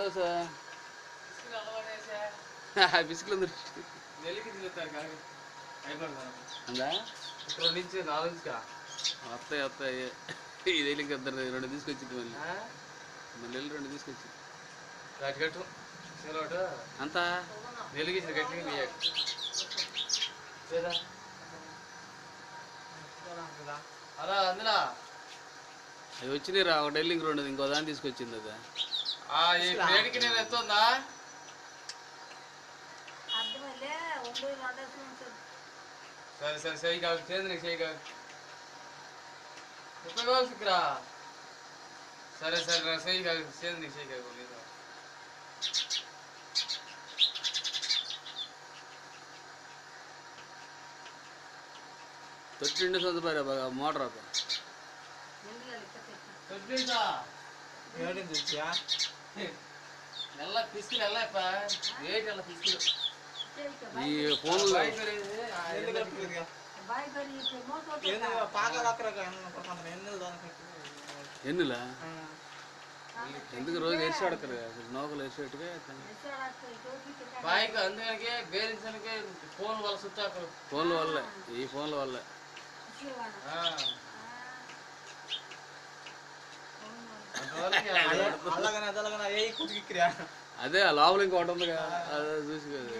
అందా? ఇక్కడ నుంచి నాలుగుగా వస్తాయి వస్తాయి. ఇది ఇద్దరు రెండు తీసుకొచ్చింది మళ్ళీ. మళ్ళీ వెళ్ళి రెండు తీసుకొచ్చింది. గట్టి అంత? గట్టిగా అలా అందునా? అవి వచ్చినాయి రా ఒకటి వెళ్ళి ఇంక రెండు ఇంకో దాన్ని తీసుకొచ్చింది అదా? ఈ ప్లేట్కి నేను ఎత్తుందా అర్థమైలే ఉండు రెండేసి ఉంటుంది సరే సరే చేయి కాదు చేతి నీకు చేయి కాదు ముప్పై కావాలి ఇక్కడ సరే సరే నా చేయి కాదు చేతి నీకు చేయి కాదు లేదు తొట్టి నిండు సొంత బాగా మోటార్ ఒక ముందుగా లెక్క పెట్టి తొట్టిందా నెల్ల పిసికిలు వెళ్ళప్ప ఏటి నెల్ల పిసికిలు ఈ ఫోన్లో బాయ్ కరి మోసో ఎన్నులా ఎందుకు రోజు వేసి ఆడతారు కదా నౌకలు వేసేట్టుగా బాయికి అందుకనికే బేరించడానికి ఫోన్ వాళ్ళ చుట్టాకు ఫోన్ల వల్లే ఈ ఫోన్ల వల్లే ఆ. అదే ఆ లోపల ఇంకోటి అదే చూసి కదా.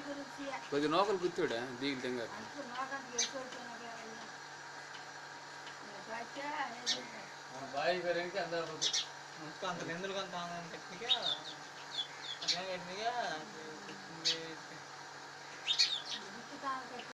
గురించి కొద్ది నౌకలు గుర్తుడా దీగి తెంగా బాయి అందరూ? అంత ఎందుకు అంత టెక్నిక్